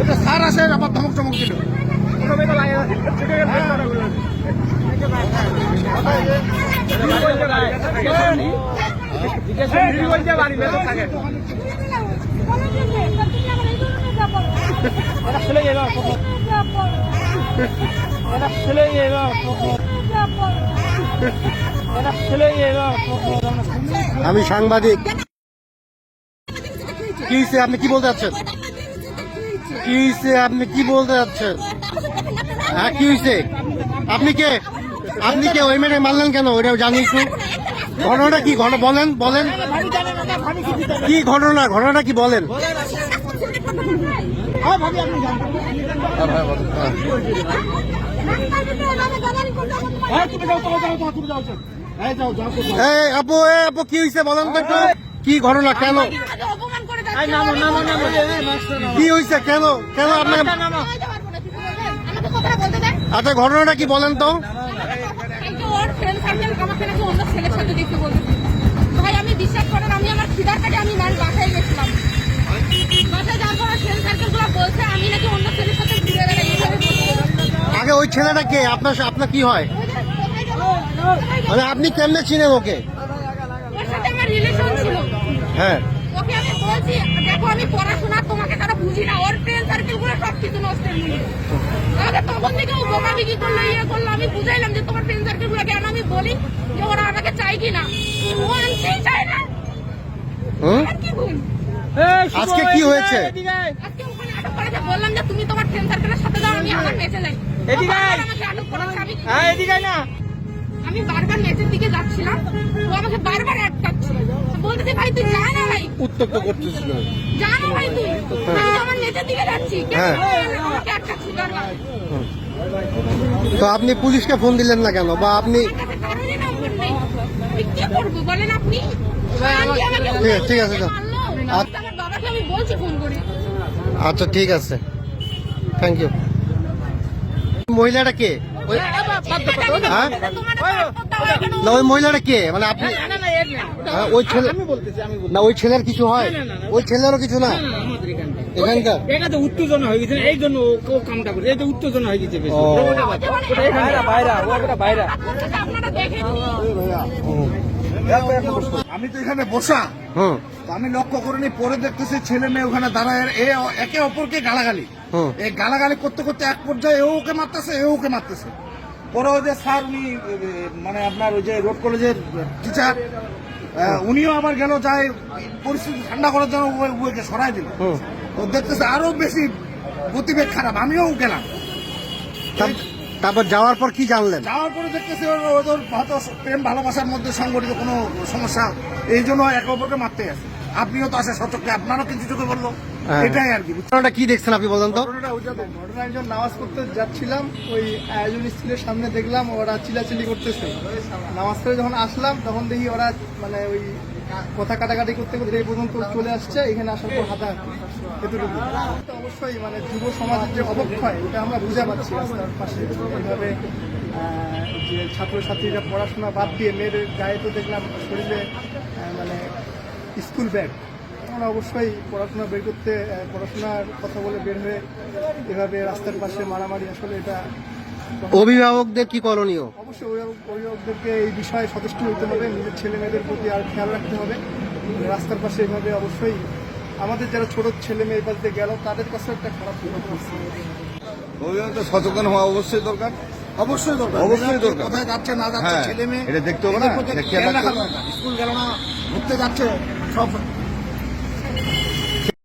এটা স্যার আসে আবার ধমক চমক দিল আমি সাংবাদিক। কি আপনি কি বলতে যাচ্ছেন? কি আপনি কি বলতে যাচ্ছেন? হ্যাঁ কি হয়েছে আপনি কে? আপনি কে? ওই মেরে মারলেন কেন? ওইটাও জানি একটু। ঘটনাটা কি? ঘটনা বলেন বলেন। কি ঘটনা? ঘটনাটা কি বলেন? এই আপু এ আপু কি হয়েছে বলেন তো একটু। কি ঘটনা? কেন? অপমান কি হয়েছে কেন? কেন আপনাকে আমাকে কথাটা বলতে দেন আচ্ছা ঘটনাটা কি বলেন তো? ওর ফ্রেন্ড সার্কেল আমাকে নাকি অন্য ছেলের সাথে দেখতে বলতেছে ভাই আমি বিশ্বাস করেন আমি আমার খিদার কাটে আমি ম্যাম বাসায় গেছিলাম। বাসায় যাওয়ার পর ফ্রেন্ড সার্কেলগুলো বলছে আমি নাকি অন্য ছেলের সাথে ঘুরে বেড়াই এইভাবে আগে ওই ছেলেটা কে? আপনার আপনার কি হয়? মানে আপনি কেমনে চিনেন ওকে? ওর সাথে আমার রিলেশন ছিল। হ্যাঁ। বলছি দেখো আমি পড়াশোনা তোমাকে তারা বুঝি না। ওর ফ্রেন্ড সার্কেলগুলো সব কিছু নষ্ট আমাকে তখন থেকে ও বোকা বিক্রি করল ইয়ে করল আমি বুঝাইলাম যে তোমার ফ্রেন্ড সার্কেলগুলো কেন? আমি বলি যে ওরা আমাকে চাই কি না। ও আনতেই চায় না। কি ভুল আজকে কি হয়েছে? আজকে ওখানে আটক করেছে বললাম যে তুমি তোমার ফ্রেন্ড সার্কেলের সাথে যাও আমি আমার যাই। এদিকে আয়। হ্যাঁ এদিকে না। আমি বারবার নেচের দিকে যাচ্ছিলাম ও আমাকে বারবার আটকাচ্ছে বলতেছে ভাই তুই যা না ভাই উত্তক্ত করতেছিল জানো ভাই তুই আমি তো আমার নেচের দিকে যাচ্ছি কেন হ্যাঁ। তো আপনি পুলিশকে ফোন দিলেন না কেন বা আপনি ঠিক- আছে। আচ্ছা। আমার বাবাকে আমি বলছি ফোন করে আচ্ছা ঠিক আছে থ্যাংক ইউ মহিলাটা কে ওই হ্যাঁ? না ওই মহিলাটা কে মানে আপনি হ্যাঁ, ওই ছেলে আমি বলতেছি আমি বলতেছি। না ওই ছেলের কিছু হয়। ওই ছেলেরও কিছু না? এখানকার? এটা তো উত্তেজনা হয়ে গেছে এই জন্য ও কামটা করে এই উত্তেজনা হয়ে গেছে। আমি তো এখানে বসা। হুম। আমি লক্ষ্য করিনি পরে দেখতেছি ছেলে মেয়ে ওখানে দাঁড়ায় এ একে অপরকে গালাগালি। এই গালাগালি করতে করতে এক পর্যায়ে এও ওকে মারতেছে এও ওকে মারতেছে। পরে ওই যে স্যার উনি মানে আপনার ওই যে রোড কলেজের টিচার উনিও আবার গেল যায় পরিস্থিতি ঠান্ডা করার জন্য ওকে সরাই দিল। তো দেখতেছে আরও বেশি গতিবেগ খারাপ আমিও গেলাম। তার- তারপর যাওয়ার পর কি জানলেন? যাওয়ার পরে দেখতেছি ওদের হয়তো প্রেম ভালোবাসার মধ্যে সংগঠিত কোনো সমস্যা এই জন্য একে অপরকে মারতে গেছে। আপনিও তো আসে সচককে আপনারও কিছু চোখে বলল হ্যাঁ। এটাই আর কি ঘটনাটা কি দেখছেন আপনি বলেন তো? ঘটনাটা ওই ঘটনা একজন নামাজ যাচ্ছিলাম ওই আয়োজন স্কুলের সামনে দেখলাম ওরা চিলাচিলি করতেছে। নামাজ যখন আসলাম তখন দেখি ওরা মানে ওই কথা কাটাকাটি করতে করতে এই পর্যন্ত চলে আসছে এখানে আসার পর হাতা এতটুকু। তো অবশ্যই মানে যুব সমাজের যে অবক্ষয় এটা আমরা বুঝে পাচ্ছি রাস্তার পাশে। এইভাবে যে ছাত্রছাত্রীরা পড়াশোনা বাদ দিয়ে মেয়েদের গায়ে তো দেখলাম শরীরে মানে স্কুল ব্যাগ। আমরা অবশ্যই পড়াশোনা বের করতে পড়াশোনার কথা বলে বের হয়ে এভাবে রাস্তার পাশে মারামারি আসলে এটা অভিভাবকদের কি করণীয়? অবশ্যই অভিভাবক- অভিভাবকদেরকে এই বিষয়ে সচেষ্ট হতে হবে। নিজের ছেলে মেয়েদের প্রতি আর খেয়াল রাখতে হবে। রাস্তার পাশে এভাবে অবশ্যই আমাদের যারা ছোট ছেলে মেয়ে পাশে গেল তাদের কাছে একটা খারাপ প্রভাব পড়ছে অভিভাবকদের সচেতন হওয়া অবশ্যই দরকার। অবশ্যই দরকার। অবশ্যই দরকার। কোথায় যাচ্ছে না যাচ্ছে হ্যাঁ, ছেলে মেয়ে এটা দেখতে হবে না, খেয়াল খেয়াল রাখা দরকার। স্কুল গেল না ঘুরতে যাচ্ছে। সব